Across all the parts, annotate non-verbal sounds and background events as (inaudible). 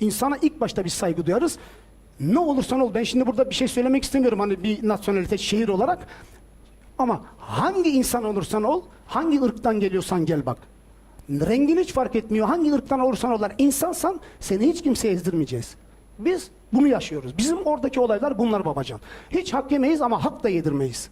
İnsana ilk başta bir saygı duyarız. Ne olursan ol ben şimdi burada bir şey söylemek istemiyorum hani bir nasyonalite şehir olarak. Ama hangi insan olursan ol, hangi ırktan geliyorsan gel bak. Rengin hiç fark etmiyor. Hangi ırktan olursan ol. insansan seni hiç kimseye ezdirmeyeceğiz. Biz bunu yaşıyoruz. Bizim oradaki olaylar bunlar babacan. Hiç hak yemeyiz ama hak da yedirmeyiz.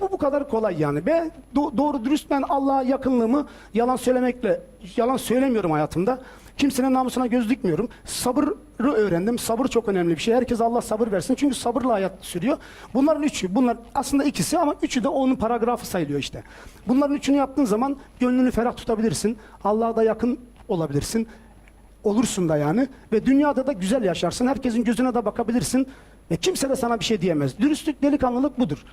Bu bu kadar kolay yani. Ben do- doğru dürüst ben Allah'a yakınlığımı yalan söylemekle yalan söylemiyorum hayatımda. Kimsenin namusuna göz dikmiyorum. Sabırı öğrendim. Sabır çok önemli bir şey. Herkes Allah sabır versin. Çünkü sabırla hayat sürüyor. Bunların üçü, bunlar aslında ikisi ama üçü de onun paragrafı sayılıyor işte. Bunların üçünü yaptığın zaman gönlünü ferah tutabilirsin. Allah'a da yakın olabilirsin. Olursun da yani. Ve dünyada da güzel yaşarsın. Herkesin gözüne de bakabilirsin. Ve kimse de sana bir şey diyemez. Dürüstlük, delikanlılık budur.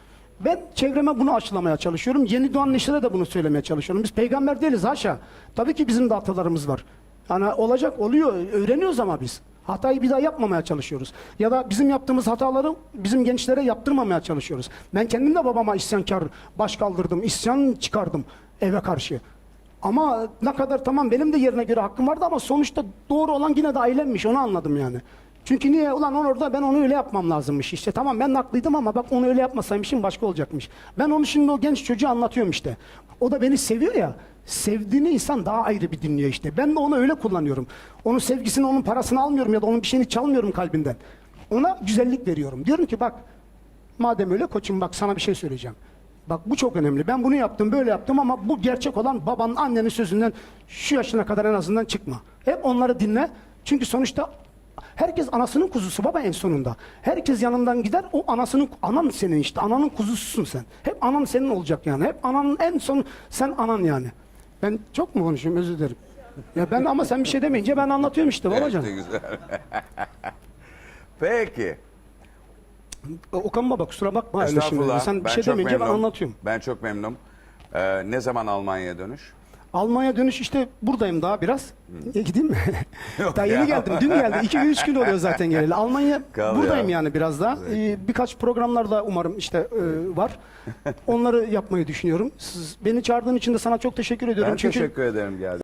Ben çevreme bunu aşılamaya çalışıyorum. Yeni doğan neşire de bunu söylemeye çalışıyorum. Biz peygamber değiliz haşa. Tabii ki bizim de hatalarımız var. Yani olacak oluyor. Öğreniyoruz ama biz. Hatayı bir daha yapmamaya çalışıyoruz. Ya da bizim yaptığımız hataları bizim gençlere yaptırmamaya çalışıyoruz. Ben kendim de babama isyankar baş kaldırdım. isyan çıkardım eve karşı. Ama ne kadar tamam benim de yerine göre hakkım vardı ama sonuçta doğru olan yine de ailemmiş onu anladım yani. Çünkü niye ulan on orada ben onu öyle yapmam lazımmış işte tamam ben haklıydım ama bak onu öyle yapmasaymışım başka olacakmış. Ben onu şimdi o genç çocuğa anlatıyorum işte. O da beni seviyor ya sevdiğini insan daha ayrı bir dinliyor işte. Ben de onu öyle kullanıyorum. Onun sevgisini onun parasını almıyorum ya da onun bir şeyini çalmıyorum kalbinden. Ona güzellik veriyorum. Diyorum ki bak Madem öyle koçum bak sana bir şey söyleyeceğim. Bak bu çok önemli. Ben bunu yaptım, böyle yaptım ama bu gerçek olan babanın, annenin sözünden şu yaşına kadar en azından çıkma. Hep onları dinle. Çünkü sonuçta herkes anasının kuzusu baba en sonunda. Herkes yanından gider. O anasının anan senin işte. Ananın kuzususun sen. Hep anan senin olacak yani. Hep ananın en son sen anan yani. Ben çok mu konuşuyorum özür dilerim. Ya ben ama sen bir şey demeyince ben anlatıyorum işte babacan. Evet, güzel. Peki. Okan baba kusura bakma öyle şimdi. Estağfurullah. Sen bir şey çok demeyince ben anlatıyorum. Ben çok memnunum. Ee, ne zaman Almanya'ya dönüş? Almanya dönüş işte buradayım daha biraz. E, gideyim mi? (laughs) Yok daha ya. yeni geldim. Dün geldim. 2 gün 3 gün oluyor zaten geleli. (laughs) Almanya Kal buradayım ya. yani biraz daha. Ee, birkaç programlar da umarım işte e, var. (laughs) Onları yapmayı düşünüyorum. Siz, beni çağırdığın için de sana çok teşekkür ediyorum. Ben Çünkü teşekkür ederim geldi.